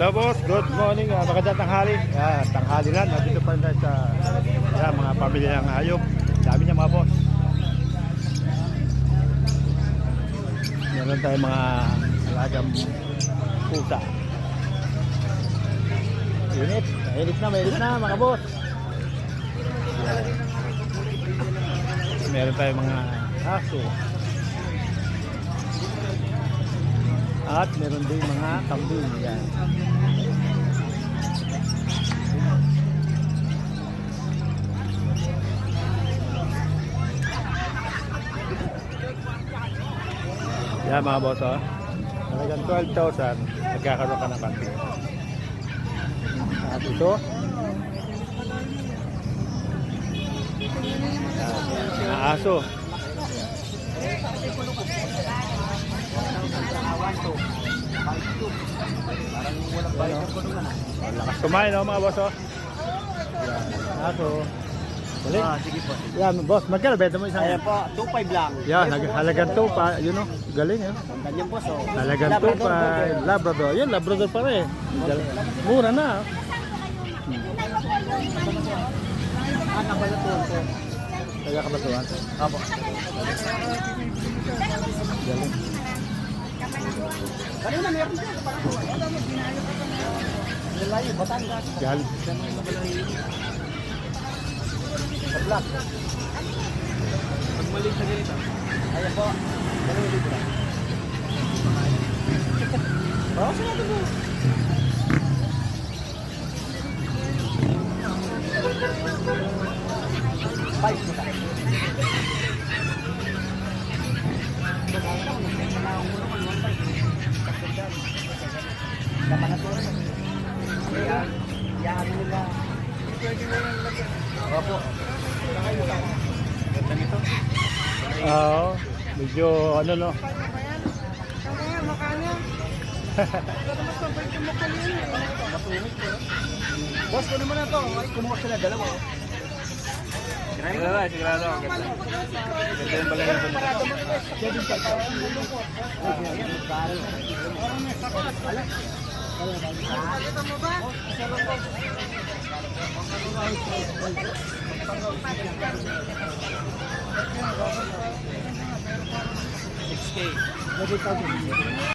Hello boss, good morning. Uh, magandang tanghali. Ah, tanghali na. Nandito pa rin tayo sa yeah, mga pamilya ng hayop. Dami niya mga boss. Meron tayong mga alagang pusa. Init. Mainit na, mainit na mga boss. Meron tayong mga aso. At meron din mga kambing. Yan. Yan mga boss oh. Talagang 12,000 nagkakaroon ka ng kambing. At ito. Mga aso. Kumain oh mga boss oh. Yan, aso. Galing. Ah, sige po. Yan, boss, magkano benta mo isang? Ayan po, 2.5 lang. Yan, nag- halagang to pa, yun oh. Galing eh. Ganyan po, so. Halagang to pa, Labrador. Yun, Labrador pa rin. Mura na. oh. Ah, kabalatuan po. Taga kabatuan. Apo. Galing. Kanina meron siya. Lalayo, Batangas. Galing. Sa black. Pag mali sa ganito. Ayan po. Ganun libra. Oo, sinabi mo. Five po tayo. Yan nila. Opo. Ganda nito. Oo. Medyo ano no. Kaya mukha niya. Boss, kunin mo na to. Ay, kumuha sila dalawa. Sigurado, sigurado. Ganda yung balay ng balay. Ganda yung balay ng balay. 6K.